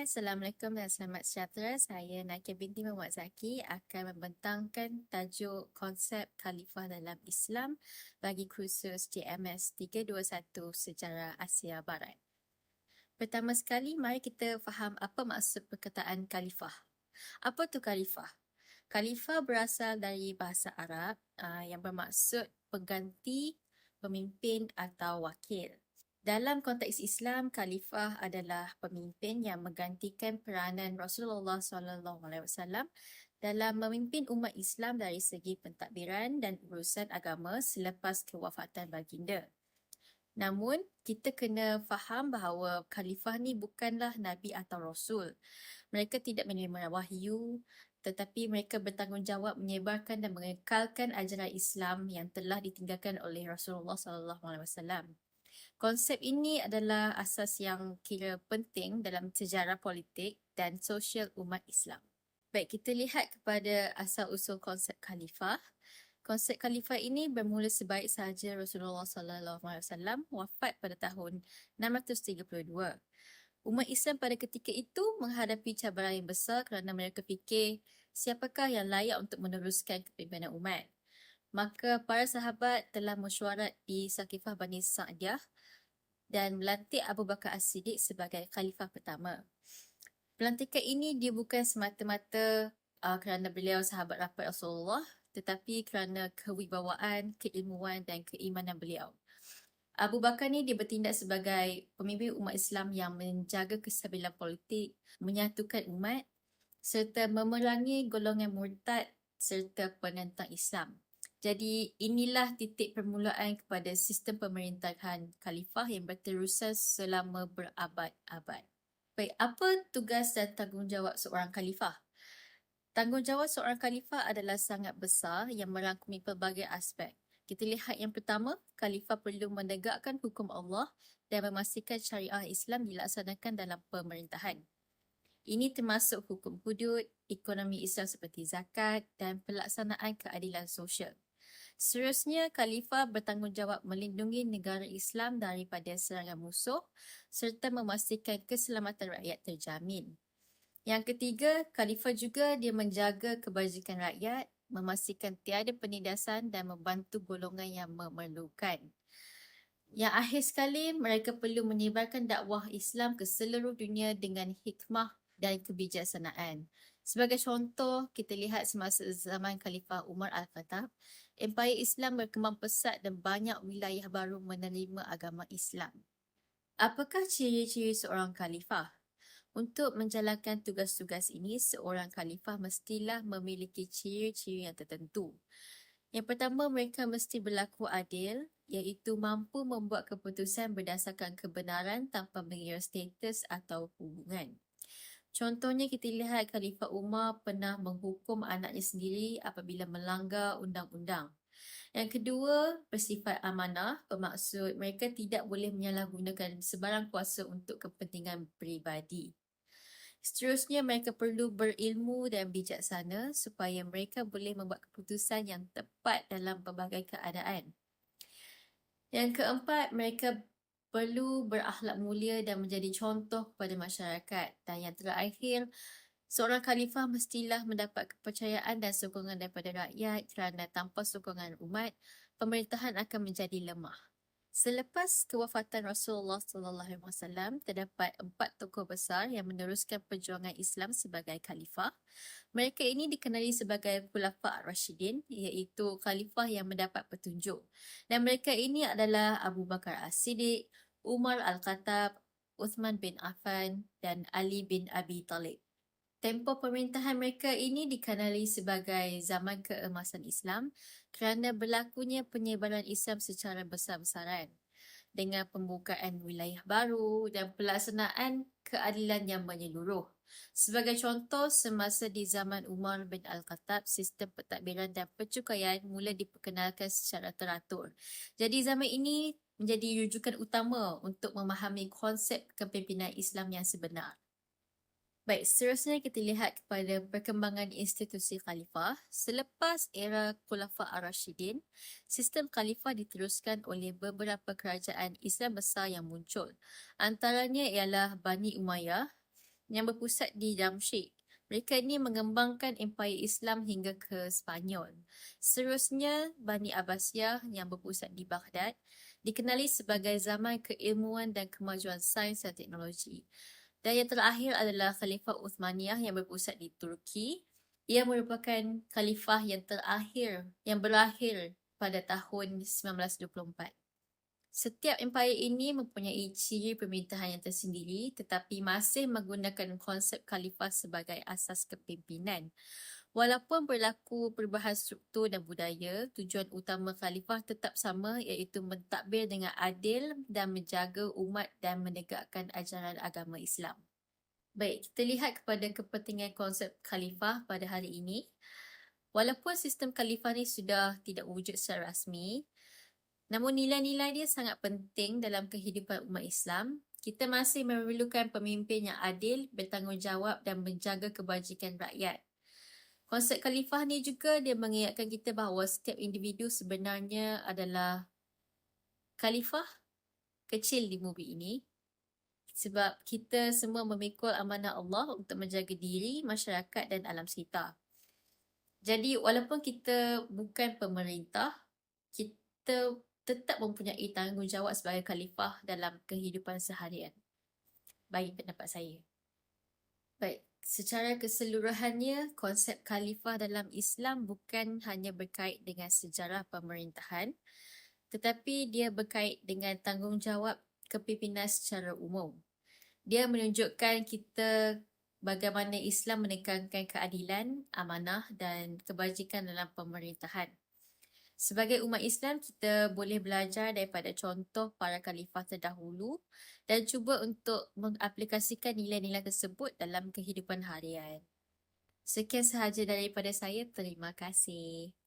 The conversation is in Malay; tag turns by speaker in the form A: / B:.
A: Hai, Assalamualaikum dan selamat sejahtera. Saya Nakia binti Muhammad Zaki akan membentangkan tajuk konsep khalifah dalam Islam bagi kursus JMS 321 Sejarah Asia Barat. Pertama sekali, mari kita faham apa maksud perkataan khalifah. Apa tu khalifah? Khalifah berasal dari bahasa Arab uh, yang bermaksud pengganti, pemimpin atau wakil. Dalam konteks Islam, khalifah adalah pemimpin yang menggantikan peranan Rasulullah SAW dalam memimpin umat Islam dari segi pentadbiran dan urusan agama selepas kewafatan baginda. Namun, kita kena faham bahawa khalifah ni bukanlah nabi atau rasul. Mereka tidak menerima wahyu, tetapi mereka bertanggungjawab menyebarkan dan mengekalkan ajaran Islam yang telah ditinggalkan oleh Rasulullah SAW. Konsep ini adalah asas yang kira penting dalam sejarah politik dan sosial umat Islam. Baik, kita lihat kepada asal-usul konsep khalifah. Konsep khalifah ini bermula sebaik sahaja Rasulullah sallallahu alaihi wasallam wafat pada tahun 632. Umat Islam pada ketika itu menghadapi cabaran yang besar kerana mereka fikir siapakah yang layak untuk meneruskan kepimpinan umat. Maka para sahabat telah mesyuarat di Sakifah Bani Sa'diyah dan melantik Abu Bakar As-Siddiq sebagai khalifah pertama. Pelantikan ini dia bukan semata-mata uh, kerana beliau sahabat rapat Rasulullah tetapi kerana kewibawaan, keilmuan dan keimanan beliau. Abu Bakar ni dia bertindak sebagai pemimpin umat Islam yang menjaga kestabilan politik, menyatukan umat serta memerangi golongan murtad serta penentang Islam. Jadi inilah titik permulaan kepada sistem pemerintahan khalifah yang berterusan selama berabad-abad. Baik, apa tugas dan tanggungjawab seorang khalifah? Tanggungjawab seorang khalifah adalah sangat besar yang merangkumi pelbagai aspek. Kita lihat yang pertama, khalifah perlu menegakkan hukum Allah dan memastikan syariah Islam dilaksanakan dalam pemerintahan. Ini termasuk hukum hudud, ekonomi Islam seperti zakat dan pelaksanaan keadilan sosial. Seterusnya, Khalifah bertanggungjawab melindungi negara Islam daripada serangan musuh serta memastikan keselamatan rakyat terjamin. Yang ketiga, Khalifah juga dia menjaga kebajikan rakyat, memastikan tiada penindasan dan membantu golongan yang memerlukan. Yang akhir sekali, mereka perlu menyebarkan dakwah Islam ke seluruh dunia dengan hikmah dan kebijaksanaan. Sebagai contoh, kita lihat semasa zaman Khalifah Umar Al-Khattab, Empire Islam berkembang pesat dan banyak wilayah baru menerima agama Islam. Apakah ciri-ciri seorang khalifah? Untuk menjalankan tugas-tugas ini, seorang khalifah mestilah memiliki ciri-ciri yang tertentu. Yang pertama, mereka mesti berlaku adil, iaitu mampu membuat keputusan berdasarkan kebenaran tanpa mengira status atau hubungan. Contohnya kita lihat Khalifah Umar pernah menghukum anaknya sendiri apabila melanggar undang-undang. Yang kedua, bersifat amanah bermaksud mereka tidak boleh menyalahgunakan sebarang kuasa untuk kepentingan peribadi. Seterusnya, mereka perlu berilmu dan bijaksana supaya mereka boleh membuat keputusan yang tepat dalam pelbagai keadaan. Yang keempat, mereka perlu berakhlak mulia dan menjadi contoh kepada masyarakat. Dan yang terakhir, seorang khalifah mestilah mendapat kepercayaan dan sokongan daripada rakyat kerana tanpa sokongan umat, pemerintahan akan menjadi lemah. Selepas kewafatan Rasulullah sallallahu alaihi wasallam terdapat empat tokoh besar yang meneruskan perjuangan Islam sebagai khalifah. Mereka ini dikenali sebagai Khulafa Rashidin iaitu khalifah yang mendapat petunjuk. Dan mereka ini adalah Abu Bakar As-Siddiq, Umar Al-Khattab, Uthman bin Affan dan Ali bin Abi Talib. Tempoh pemerintahan mereka ini dikenali sebagai zaman keemasan Islam kerana berlakunya penyebaran Islam secara besar-besaran dengan pembukaan wilayah baru dan pelaksanaan keadilan yang menyeluruh. Sebagai contoh, semasa di zaman Umar bin Al-Khattab, sistem pentadbiran dan pencukaian mula diperkenalkan secara teratur. Jadi zaman ini menjadi rujukan utama untuk memahami konsep kepimpinan Islam yang sebenar. Baik, seterusnya kita lihat kepada perkembangan institusi khalifah. Selepas era Khulafa Ar-Rashidin, sistem khalifah diteruskan oleh beberapa kerajaan Islam besar yang muncul. Antaranya ialah Bani Umayyah, yang berpusat di Damsyik. Mereka ini mengembangkan empayar Islam hingga ke Spanyol. Seterusnya, Bani Abbasiyah yang berpusat di Baghdad dikenali sebagai zaman keilmuan dan kemajuan sains dan teknologi. Dan yang terakhir adalah Khalifah Uthmaniyah yang berpusat di Turki. Ia merupakan khalifah yang terakhir yang berakhir pada tahun 1924. Setiap empayar ini mempunyai ciri pemerintahan yang tersendiri tetapi masih menggunakan konsep khalifah sebagai asas kepimpinan. Walaupun berlaku perubahan struktur dan budaya, tujuan utama khalifah tetap sama iaitu mentadbir dengan adil dan menjaga umat dan menegakkan ajaran agama Islam. Baik, kita lihat kepada kepentingan konsep khalifah pada hari ini. Walaupun sistem khalifah ni sudah tidak wujud secara rasmi, Namun nilai-nilai dia sangat penting dalam kehidupan umat Islam. Kita masih memerlukan pemimpin yang adil, bertanggungjawab dan menjaga kebajikan rakyat. Konsep khalifah ni juga dia mengingatkan kita bahawa setiap individu sebenarnya adalah khalifah kecil di bumi ini. Sebab kita semua memikul amanah Allah untuk menjaga diri, masyarakat dan alam sekitar. Jadi walaupun kita bukan pemerintah, kita tetap mempunyai tanggungjawab sebagai khalifah dalam kehidupan seharian. Bagi pendapat saya. Baik, secara keseluruhannya, konsep khalifah dalam Islam bukan hanya berkait dengan sejarah pemerintahan, tetapi dia berkait dengan tanggungjawab kepimpinan secara umum. Dia menunjukkan kita bagaimana Islam menekankan keadilan, amanah dan kebajikan dalam pemerintahan. Sebagai umat Islam, kita boleh belajar daripada contoh para khalifah terdahulu dan cuba untuk mengaplikasikan nilai-nilai tersebut dalam kehidupan harian. Sekian sahaja daripada saya. Terima kasih.